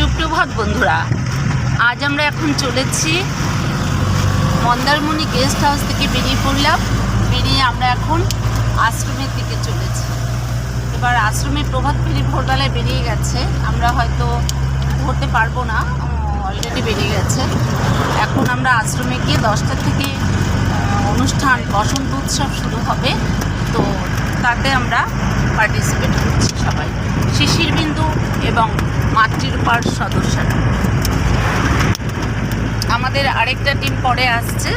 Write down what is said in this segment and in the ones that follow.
সুপ্রভাত, বন্ধুরা। আজ আমরা এখন চলেছি মন্দারমণি গেস্ট হাউস থেকে বেরিয়ে পড়লাম। বেরিয়ে আমরা এখন আশ্রমের দিকে চলেছি। এবার আশ্রমের প্রভাত ফেরি ভোরবেলায় বেরিয়ে গেছে। আমরা হয়তো ধরতে পারব না অলরেডি বেরিয়ে গেছে। এখন আমরা আশ্রমে গিয়ে দশটা থেকে অনুষ্ঠান, বসন্ত উৎসব শুরু হবে। তো তাতে আমরা পার্টিসিপেট করছি সবাই। শিশির বিন্দু এবং মাতৃরূপার সদস্যরা আমাদের আরেকটা টিম পরে আসছে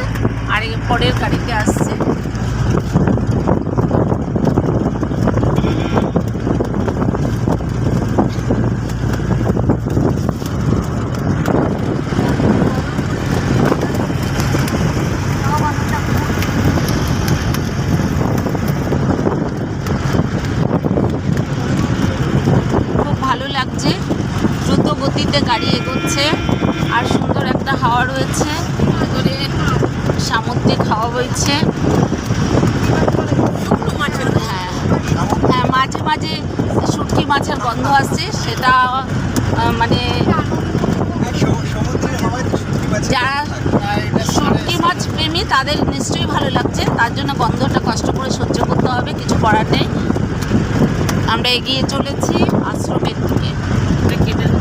আরেক পরের গাড়িতে আসছে খুব ভালো লাগছে দ্রুত গতিতে গাড়ি এগোচ্ছে আর সুন্দর একটা হাওয়া রয়েছে। সামুদ্রিক হাওয়া বইছে। হ্যাঁ হ্যাঁ মাঝে মাঝে শুটকি মাছের গন্ধ আসছে সেটা মানে যারা শুটকি মাছ প্রেমী, তাদের নিশ্চয়ই ভালো লাগছে। তার জন্য গন্ধটা কষ্ট করে সহ্য করতে হবে, কিছু করার নেই। আমরা এগিয়ে চলেছি আশ্রমের দিকে ক্রিকেটের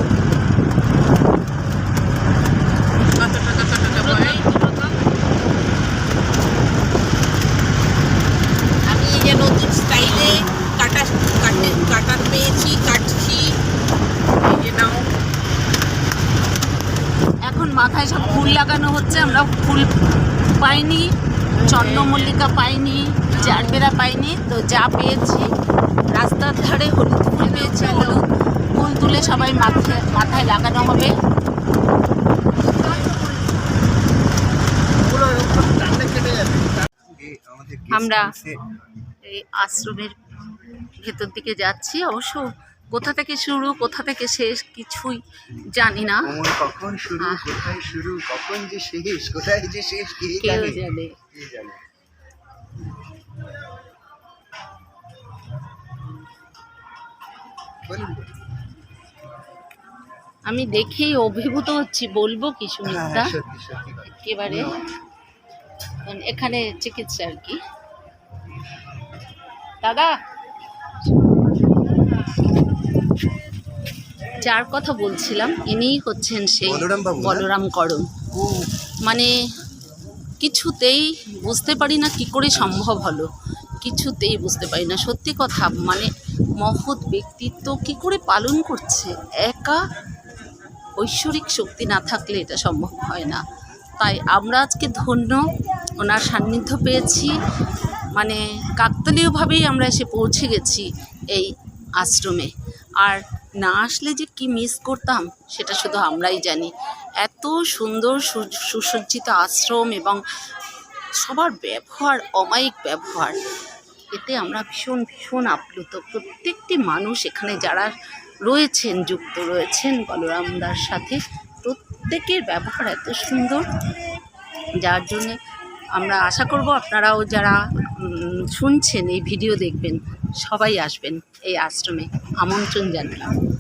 আমি এই যে নতুন স্টাইলে কাটা কাটে কাটার পেয়েছি কাটছি এই যে নাও এখন মাথায় সব ফুল লাগানো হচ্ছে, আমরা ফুল পাইনি, চন্দ্রমল্লিকা পাইনি, জারবেরা পাইনি, তো যা পেয়েছি, রাস্তার ধারে হলুদ ফুল পেয়েছি, হলুদ ফুল তুলে সবাই মাথায় মাথায় লাগানো হবে। আমরা এই আশ্রমের ভেতর দিকে যাচ্ছি, অবশ্য কোথা থেকে শুরু কোথা থেকে শেষ কিছুই জানি না। কখন শুরু কোথায় শুরু কখন যে শেষ কোথায় যে শেষ কে জানে? আমি দেখেই অভিভূত হচ্ছি বলব কি সুমিত্রা হ্যাঁ, একেবারে। এখানে চিকিৎসা আর কি। দাদা যার কথা বলছিলাম ইনিই হচ্ছেন সেই বলরাম? করণ। মানে কিছুতেই বুঝতে পারি না কি করে সম্ভব হলো। কিছুতেই বুঝতে পারি না সত্যি কথা মানে মহৎ ব্যক্তিত্ব কি করে পালন করছে? একা ঐশ্বরিক শক্তি না থাকলে এটা সম্ভব হয় না। তাই আমরা আজকে ধন্য ওনার সান্নিধ্য পেয়েছি। মানে কাকতালীয়ভাবেই আমরা এসে পৌঁছে গেছি এই আশ্রমে। আর না আসলে যে কি মিস করতাম, সেটা শুধু আমরাই জানি। এত সুন্দর সুসজ্জিত আশ্রম এবং সবার ব্যবহার অমায়িক ব্যবহার, এতে আমরা ভীষণ ভীষণ আপ্লুত। প্রত্যেকটি মানুষ এখানে যারা রয়েছেন, যুক্ত রয়েছেন বলরামদার সাথে, প্রত্যেকের ব্যবহার এত সুন্দর। যার জন্যে আমরা আশা করব আপনারাও যারা শুনছেন, এই ভিডিও দেখবেন সবাই আসবেন এই আশ্রমে। আমন্ত্রণ জানালাম